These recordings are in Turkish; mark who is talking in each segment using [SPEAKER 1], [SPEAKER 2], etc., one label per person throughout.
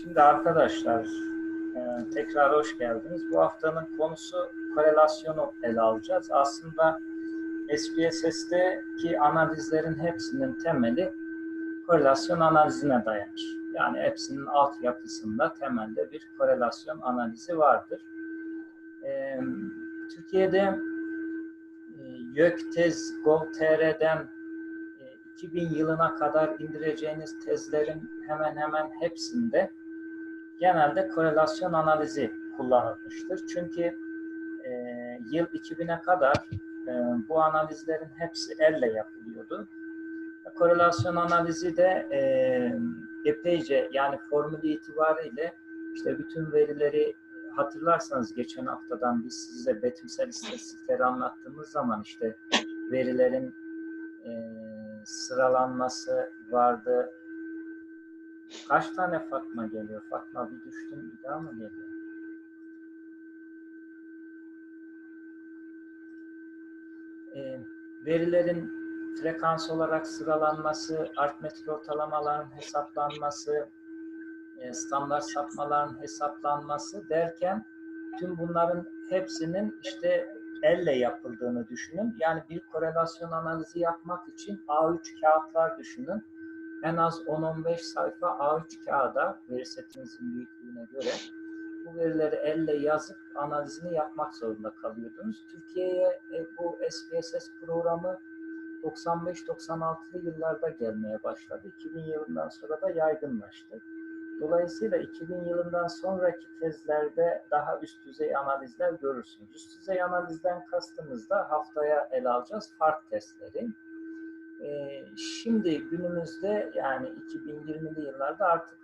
[SPEAKER 1] Şimdi arkadaşlar e, tekrar hoş geldiniz. Bu haftanın konusu korelasyonu ele alacağız. Aslında SPSS'teki analizlerin hepsinin temeli korelasyon analizine dayanır. Yani hepsinin altyapısında temelde bir korelasyon analizi vardır. E, Türkiye'de e, YÖKTEZ Gov.tr'den 2000 yılına kadar indireceğiniz tezlerin hemen hemen hepsinde genelde korelasyon analizi kullanılmıştır. Çünkü e, yıl 2000'e kadar e, bu analizlerin hepsi elle yapılıyordu. Korelasyon analizi de e, epeyce yani formülü itibariyle işte bütün verileri hatırlarsanız geçen haftadan biz size betimsel istatistikleri anlattığımız zaman işte verilerin e, sıralanması vardı. Kaç tane Fatma geliyor? Fatma bir düştün bir daha mı geliyor? E, verilerin frekans olarak sıralanması, artmetrik ortalamaların hesaplanması, standart sapmaların hesaplanması derken tüm bunların hepsinin işte elle yapıldığını düşünün. Yani bir korelasyon analizi yapmak için A3 kağıtlar düşünün. En az 10-15 sayfa A3 kağıda veri setinizin büyüklüğüne göre bu verileri elle yazıp analizini yapmak zorunda kalıyordunuz. Türkiye'ye e, bu SPSS programı 95-96'lı yıllarda gelmeye başladı. 2000 yılından sonra da yaygınlaştı. Dolayısıyla 2000 yılından sonraki tezlerde daha üst düzey analizler görürsünüz. Üst düzey analizden kastımız da haftaya ele alacağız fark testleri. Ee, şimdi günümüzde yani 2020'li yıllarda artık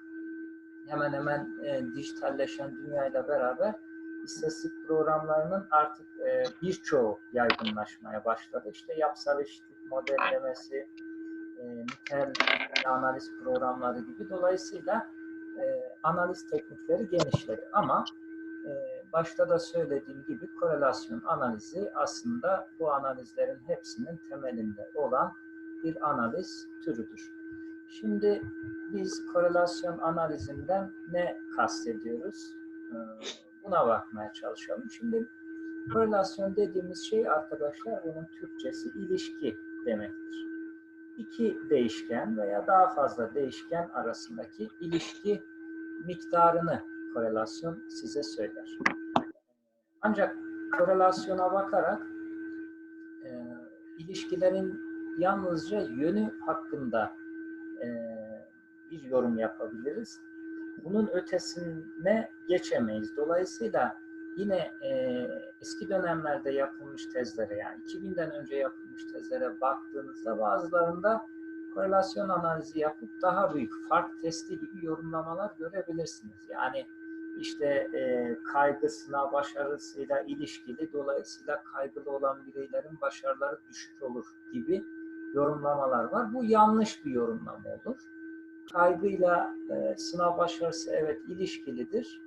[SPEAKER 1] hemen hemen e, dijitalleşen dünyayla beraber istatistik programlarının artık e, birçoğu yaygınlaşmaya başladı. İşte yapısal eşitlik modellemesi, e, nitel analiz programları gibi. Dolayısıyla analiz teknikleri genişledi. Ama e, başta da söylediğim gibi korelasyon analizi aslında bu analizlerin hepsinin temelinde olan bir analiz türüdür. Şimdi biz korelasyon analizinden ne kastediyoruz? E, buna bakmaya çalışalım. Şimdi korelasyon dediğimiz şey arkadaşlar bunun Türkçesi ilişki demektir iki değişken veya daha fazla değişken arasındaki ilişki miktarını korelasyon size söyler. Ancak korelasyona bakarak e, ilişkilerin yalnızca yönü hakkında e, bir yorum yapabiliriz. Bunun ötesine geçemeyiz. Dolayısıyla yine e, eski dönemlerde yapılmış tezlere yani 2000'den önce yapılmış tezlere baktığınızda bazılarında korelasyon analizi yapıp daha büyük fark testi gibi yorumlamalar görebilirsiniz. Yani işte e, kaygı sınav başarısıyla ilişkili dolayısıyla kaygılı olan bireylerin başarıları düşük olur gibi yorumlamalar var. Bu yanlış bir yorumlama olur. Kaygıyla e, sınav başarısı evet ilişkilidir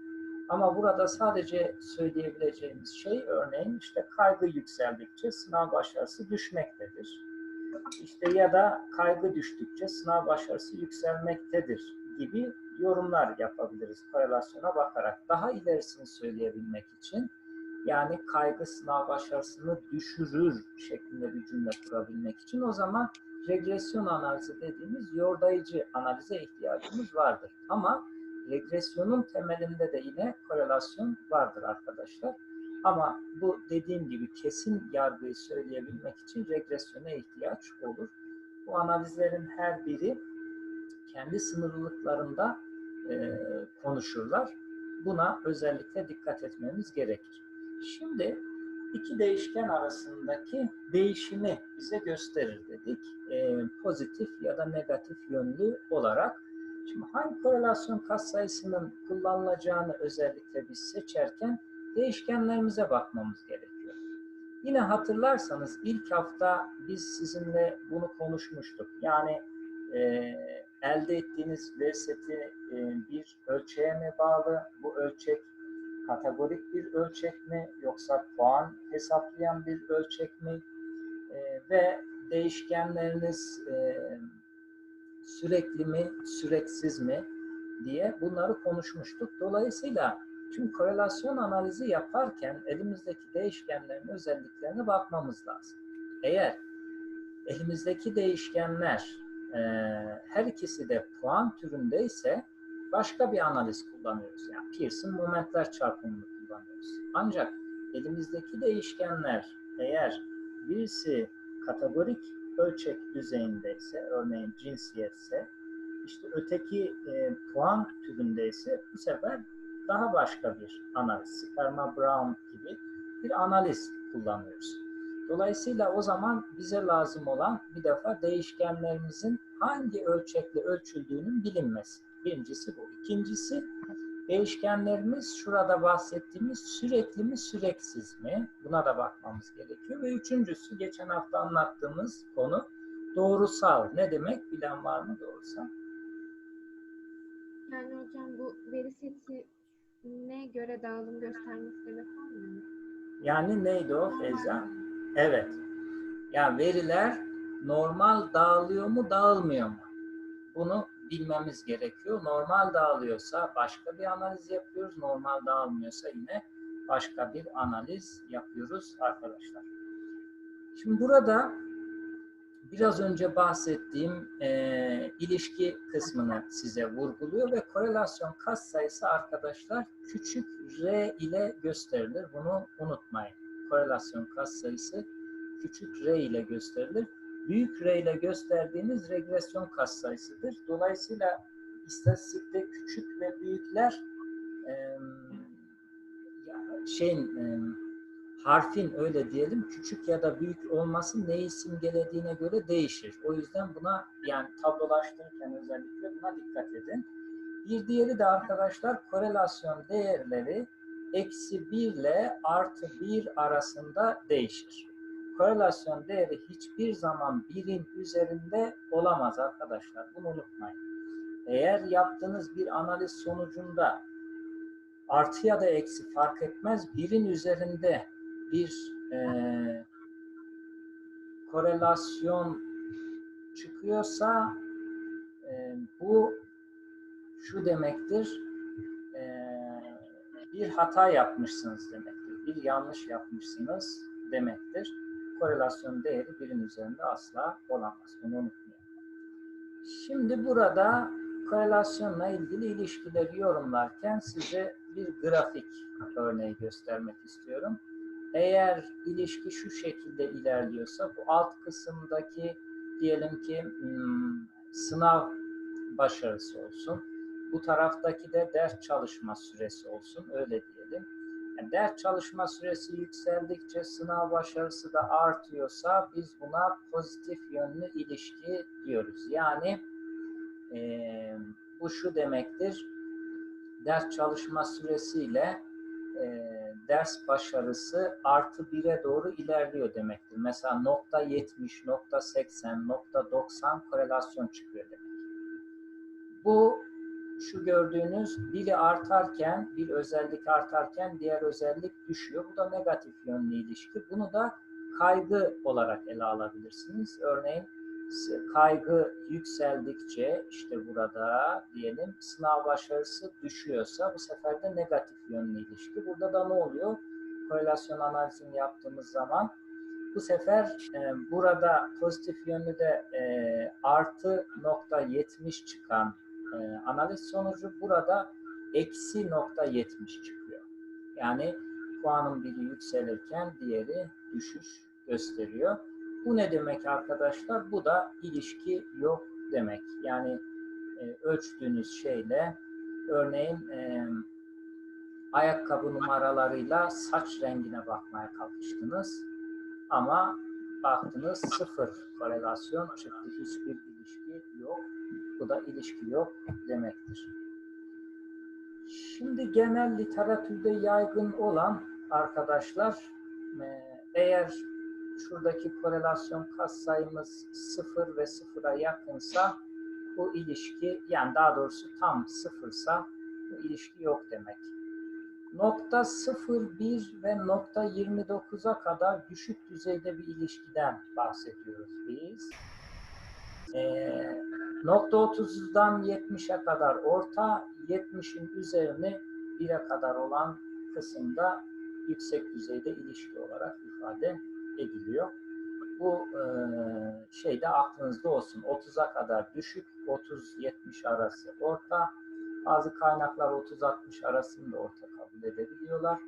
[SPEAKER 1] ama burada sadece söyleyebileceğimiz şey örneğin işte kaygı yükseldikçe sınav başarısı düşmektedir. İşte ya da kaygı düştükçe sınav başarısı yükselmektedir gibi yorumlar yapabiliriz korelasyona bakarak. Daha ilerisini söyleyebilmek için yani kaygı sınav başarısını düşürür şeklinde bir cümle kurabilmek için o zaman regresyon analizi dediğimiz yordayıcı analize ihtiyacımız vardır. Ama regresyonun temelinde de yine korelasyon vardır arkadaşlar. Ama bu dediğim gibi kesin yargıyı söyleyebilmek için regresyona ihtiyaç olur. Bu analizlerin her biri kendi sınırlılıklarında e, konuşurlar. Buna özellikle dikkat etmemiz gerekir. Şimdi iki değişken arasındaki değişimi bize gösterir dedik. E, pozitif ya da negatif yönlü olarak. Şimdi hangi korelasyon katsayısının kullanılacağını özellikle biz seçerken değişkenlerimize bakmamız gerekiyor. Yine hatırlarsanız ilk hafta biz sizinle bunu konuşmuştuk. Yani e, elde ettiğiniz seti e, bir ölçeğe mi bağlı? Bu ölçek kategorik bir ölçek mi yoksa puan hesaplayan bir ölçek mi? E, ve değişkenleriniz e, sürekli mi, süreksiz mi diye bunları konuşmuştuk. Dolayısıyla tüm korelasyon analizi yaparken elimizdeki değişkenlerin özelliklerine bakmamız lazım. Eğer elimizdeki değişkenler e, her ikisi de puan türündeyse başka bir analiz kullanıyoruz. Yani Pearson momentler çarpımını kullanıyoruz. Ancak elimizdeki değişkenler eğer birisi kategorik ölçek düzeyindeyse, örneğin cinsiyetse, işte öteki e, puan türündeyse bu sefer daha başka bir analiz, Sperma Brown gibi bir analiz kullanıyoruz. Dolayısıyla o zaman bize lazım olan bir defa değişkenlerimizin hangi ölçekle ölçüldüğünün bilinmesi. Birincisi bu. İkincisi değişkenlerimiz şurada bahsettiğimiz sürekli mi süreksiz mi? Buna da bakmamız gerekiyor. Ve üçüncüsü geçen hafta anlattığımız konu doğrusal. Ne demek? Bilen var mı doğrusal?
[SPEAKER 2] Yani hocam bu veri setine göre dağılım göstermesi demek olmuyor mu?
[SPEAKER 1] Yani neydi o Feyza? Evet. Yani veriler normal dağılıyor mu, dağılmıyor mu? Bunu bilmemiz gerekiyor. Normal dağılıyorsa başka bir analiz yapıyoruz. Normal dağılmıyorsa yine başka bir analiz yapıyoruz arkadaşlar. Şimdi burada biraz önce bahsettiğim e, ilişki kısmını size vurguluyor ve korelasyon katsayısı arkadaşlar küçük r ile gösterilir. Bunu unutmayın. Korelasyon katsayısı küçük r ile gösterilir büyük R ile gösterdiğimiz regresyon katsayısıdır. Dolayısıyla istatistikte küçük ve büyükler e, şeyin e, harfin öyle diyelim küçük ya da büyük olması neyi simgelediğine göre değişir. O yüzden buna yani tablolaştırırken özellikle buna dikkat edin. Bir diğeri de arkadaşlar korelasyon değerleri eksi 1 ile artı 1 arasında değişir korelasyon değeri hiçbir zaman birin üzerinde olamaz arkadaşlar. Bunu unutmayın. Eğer yaptığınız bir analiz sonucunda artı ya da eksi fark etmez birin üzerinde bir e, korelasyon çıkıyorsa e, bu şu demektir e, bir hata yapmışsınız demektir. Bir yanlış yapmışsınız demektir korelasyon değeri birin üzerinde asla olamaz. Bunu unutmayın. Şimdi burada korelasyonla ilgili ilişkileri yorumlarken size bir grafik örneği göstermek istiyorum. Eğer ilişki şu şekilde ilerliyorsa bu alt kısımdaki diyelim ki hmm, sınav başarısı olsun. Bu taraftaki de ders çalışma süresi olsun. Öyle diyelim yani ders çalışma süresi yükseldikçe sınav başarısı da artıyorsa biz buna pozitif yönlü ilişki diyoruz. Yani e, bu şu demektir. Ders çalışma süresiyle e, ders başarısı artı bire doğru ilerliyor demektir. Mesela nokta 70, nokta 80, nokta 90 korelasyon çıkıyor demek. Bu şu gördüğünüz biri artarken, bir özellik artarken diğer özellik düşüyor. Bu da negatif yönlü ilişki. Bunu da kaygı olarak ele alabilirsiniz. Örneğin kaygı yükseldikçe işte burada diyelim sınav başarısı düşüyorsa bu sefer de negatif yönlü ilişki. Burada da ne oluyor? Korelasyon analizini yaptığımız zaman bu sefer e, burada pozitif yönlü de e, artı nokta 70 çıkan e, analiz sonucu burada eksi nokta 70 çıkıyor. Yani puanın biri yükselirken diğeri düşüş gösteriyor. Bu ne demek arkadaşlar? Bu da ilişki yok demek. Yani e, ölçtüğünüz şeyle örneğin e, ayakkabı numaralarıyla saç rengine bakmaya kalkıştınız. Ama baktınız sıfır korelasyon çıktı. Hiçbir ilişki yok. Bu da ilişki yok demektir. Şimdi genel literatürde yaygın olan arkadaşlar e, eğer şuradaki korelasyon katsayımız sıfır ve sıfıra yakınsa bu ilişki yani daha doğrusu tam sıfırsa bu ilişki yok demek. nokta 0,1 ve nokta 29'a kadar düşük düzeyde bir ilişkiden bahsediyoruz biz. Ee, nokta 30'dan 70'e kadar orta, 70'in üzerini 1'e kadar olan kısımda yüksek düzeyde ilişki olarak ifade ediliyor. Bu e, şey aklınızda olsun. 30'a kadar düşük, 30-70 arası orta. Bazı kaynaklar 30-60 arasını da orta kabul edebiliyorlar.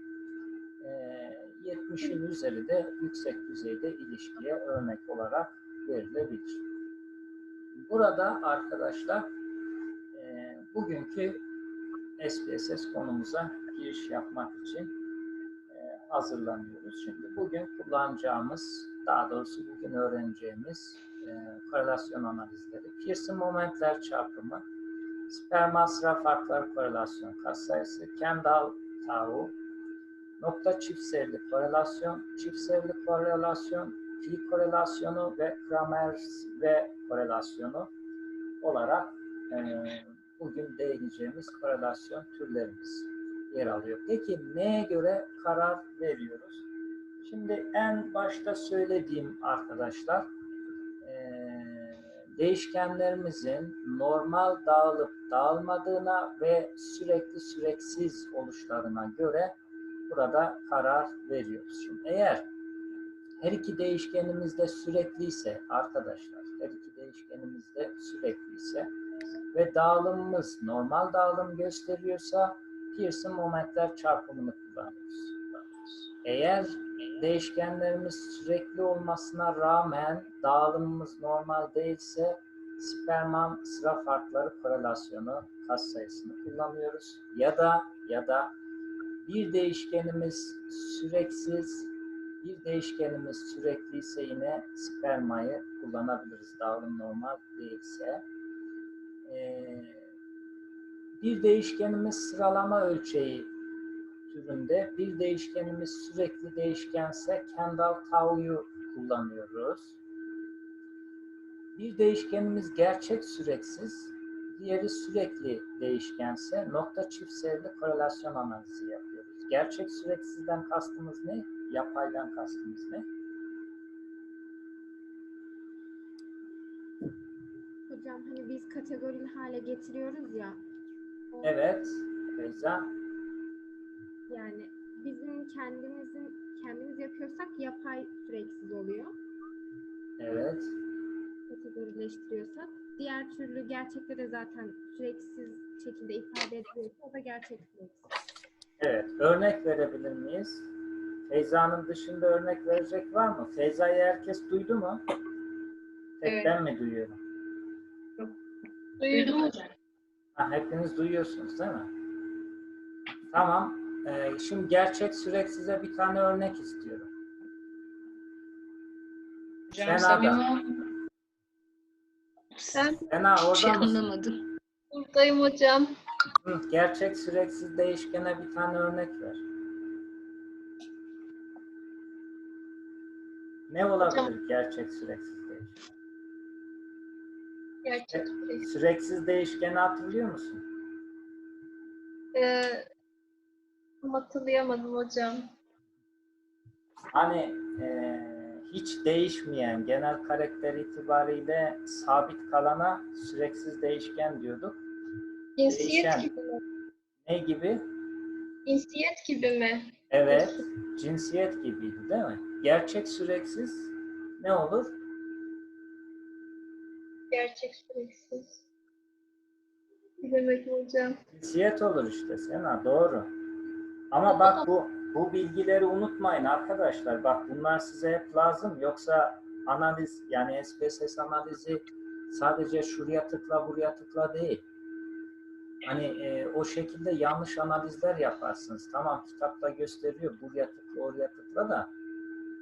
[SPEAKER 1] E, 70'in üzeri de yüksek düzeyde ilişkiye örnek olarak verilebilir. Burada arkadaşlar e, bugünkü SPSS konumuza giriş yapmak için hazırlanıyoruz. Şimdi bugün kullanacağımız, daha doğrusu bugün öğreneceğimiz e, korelasyon analizleri, Pearson momentler çarpımı, sperma sıra farkları korelasyon katsayısı, Kendall tau, nokta çiftselli korelasyon, çiftselli korelasyon, pi korelasyonu ve Kramers ve korelasyonu olarak e, bugün değineceğimiz korelasyon türlerimiz yer alıyor. Peki neye göre karar veriyoruz? Şimdi en başta söylediğim arkadaşlar değişkenlerimizin normal dağılıp dağılmadığına ve sürekli süreksiz oluşlarına göre burada karar veriyoruz. Şimdi eğer her iki değişkenimiz de sürekliyse arkadaşlar, her iki değişkenimiz de sürekliyse ve dağılımımız normal dağılım gösteriyorsa Pearson momentler çarpımını kullanıyoruz. Eğer değişkenlerimiz sürekli olmasına rağmen dağılımımız normal değilse Sperman sıra farkları korelasyonu katsayısını kullanıyoruz. Ya da ya da bir değişkenimiz süreksiz, bir değişkenimiz sürekliyse yine spermayı kullanabiliriz. Dağılım normal değilse. Ee, bir değişkenimiz sıralama ölçeği türünde, bir değişkenimiz sürekli değişkense Kendall Tau'yu kullanıyoruz. Bir değişkenimiz gerçek süreksiz, diğeri sürekli değişkense nokta çiftselli korelasyon analizi yapıyoruz. Gerçek süreksizden kastımız ne? Yapaydan kastımız ne?
[SPEAKER 2] Hocam hani biz kategorili hale getiriyoruz ya.
[SPEAKER 1] Evet, Beyza.
[SPEAKER 2] Yani bizim kendimizin kendimiz yapıyorsak yapay süreksiz oluyor.
[SPEAKER 1] Evet,
[SPEAKER 2] Kategorileştiriyorsak. Diğer türlü gerçekte de zaten süreksiz şekilde ifade ediliyorsa o da gerçek süreksiz.
[SPEAKER 1] evet. Örnek verebilir miyiz? Feyza'nın dışında örnek verecek var mı? Feyza'yı herkes duydu mu? Tek
[SPEAKER 3] Evet.
[SPEAKER 1] ben mi duyuyorum?
[SPEAKER 3] Duydum hocam.
[SPEAKER 1] Ha, hepiniz duyuyorsunuz değil mi? Tamam. Ee, şimdi gerçek süreksize bir tane örnek istiyorum.
[SPEAKER 3] Hocam
[SPEAKER 1] Sen.
[SPEAKER 3] Samim
[SPEAKER 4] Ben
[SPEAKER 1] Sena
[SPEAKER 4] bir şey
[SPEAKER 1] orada mısın?
[SPEAKER 4] anlamadım. buradayım hocam.
[SPEAKER 1] Hı, gerçek süreksiz değişkene bir tane örnek ver. Ne olabilir gerçek süreksiz değişken?
[SPEAKER 4] Gerçek süreç.
[SPEAKER 1] Süreksiz değişkeni hatırlıyor musun?
[SPEAKER 4] Ee, hatırlayamadım hocam.
[SPEAKER 1] Hani eee, hiç değişmeyen genel karakter itibariyle sabit kalana süreksiz değişken diyorduk.
[SPEAKER 4] Cinsiyet
[SPEAKER 1] Değişen.
[SPEAKER 4] gibi mi?
[SPEAKER 1] Ne gibi?
[SPEAKER 4] Cinsiyet gibi mi?
[SPEAKER 1] Evet, cinsiyet gibiydi değil mi? Gerçek süreksiz ne olur?
[SPEAKER 4] Gerçek süreksiz. Bilemedim hocam.
[SPEAKER 1] Cinsiyet olur işte Sena, doğru. Ama bak bu bu bilgileri unutmayın arkadaşlar. Bak bunlar size hep lazım. Yoksa analiz yani SPSS analizi sadece şuraya tıkla buraya tıkla değil. Hani e, o şekilde yanlış analizler yaparsınız. Tamam kitapta gösteriyor buraya tıkla oraya tıkla da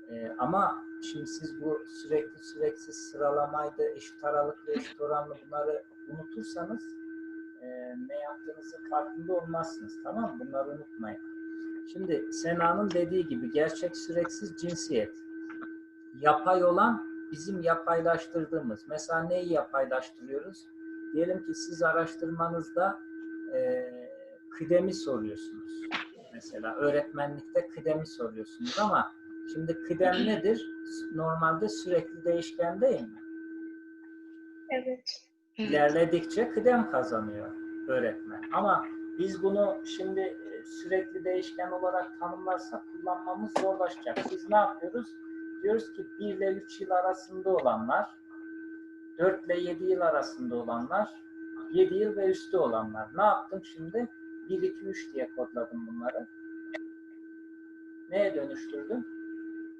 [SPEAKER 1] e, ama şimdi siz bu sürekli süreksiz sıralamaydı, eşit aralıklı, eşit oranlı bunları unutursanız e, ne yaptığınızın farkında olmazsınız. Tamam mı? Bunları unutmayın. Şimdi Sena'nın dediği gibi gerçek süreksiz cinsiyet. Yapay olan bizim yapaylaştırdığımız. Mesela neyi yapaylaştırıyoruz? Diyelim ki siz araştırmanızda e, kıdemi soruyorsunuz. Mesela öğretmenlikte kıdemi soruyorsunuz ama şimdi kıdem nedir? Normalde sürekli değişken değil mi?
[SPEAKER 4] Evet.
[SPEAKER 1] İlerledikçe kıdem kazanıyor öğretmen. Ama biz bunu şimdi e, sürekli değişken olarak tanımlarsak kullanmamız zorlaşacak. Biz ne yapıyoruz? Diyoruz ki 1 ile 3 yıl arasında olanlar, 4 ile 7 yıl arasında olanlar, 7 yıl ve üstü olanlar. Ne yaptım şimdi? 1, 2, 3 diye kodladım bunları. Neye dönüştürdüm?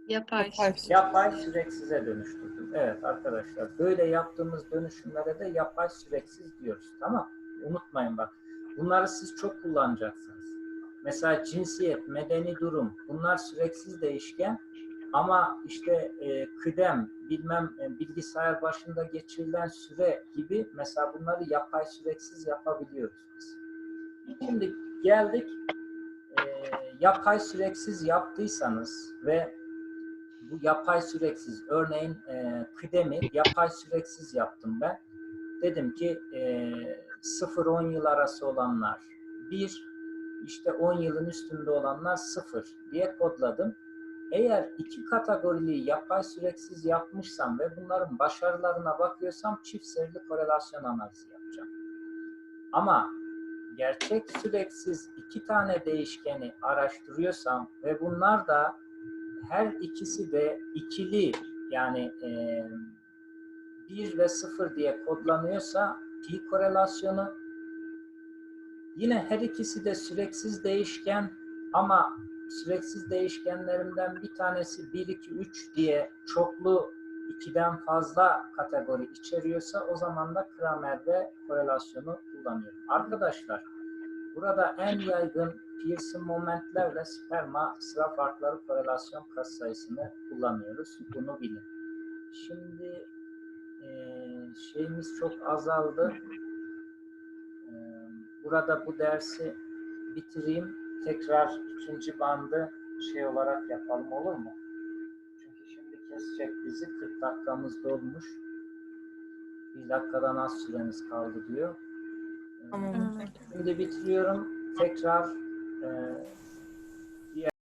[SPEAKER 3] Yapay.
[SPEAKER 1] Yapay süreksize dönüştürdüm. Evet arkadaşlar böyle yaptığımız dönüşümlere de yapay süreksiz diyoruz. Tamam Unutmayın bak. Bunları siz çok kullanacaksınız. Mesela cinsiyet, medeni durum bunlar süreksiz değişken ama işte e, kıdem, bilmem e, bilgisayar başında geçirilen süre gibi mesela bunları yapay süreksiz yapabiliyoruz biz. Şimdi geldik e, yapay süreksiz yaptıysanız ve bu yapay süreksiz örneğin e, kıdemi yapay süreksiz yaptım ben. Dedim ki e, 0-10 yıl arası olanlar 1 işte 10 yılın üstünde olanlar 0 diye kodladım. Eğer iki kategorili yapay süreksiz yapmışsam ve bunların başarılarına bakıyorsam çift serili korelasyon analizi yapacağım. Ama gerçek süreksiz iki tane değişkeni araştırıyorsam ve bunlar da her ikisi de ikili yani e, 1 ve 0 diye kodlanıyorsa pi korelasyonu yine her ikisi de süreksiz değişken ama süreksiz değişkenlerimden bir tanesi 1, 2, 3 diye çoklu ikiden fazla kategori içeriyorsa o zaman da Kramer ve korelasyonu kullanıyorum. Arkadaşlar burada en yaygın Pearson momentlerle sperma sıra farkları korelasyon katsayısını kullanıyoruz. Bunu bilin. Şimdi eee, şeyimiz çok azaldı. Eee, burada bu dersi bitireyim. Tekrar ikinci bandı şey olarak yapalım olur mu? Çünkü şimdi kesecek bizi. 40 dakikamız dolmuş. Bir dakikadan az süremiz kaldı diyor.
[SPEAKER 3] Tamam.
[SPEAKER 1] Şimdi bitiriyorum. Tekrar e,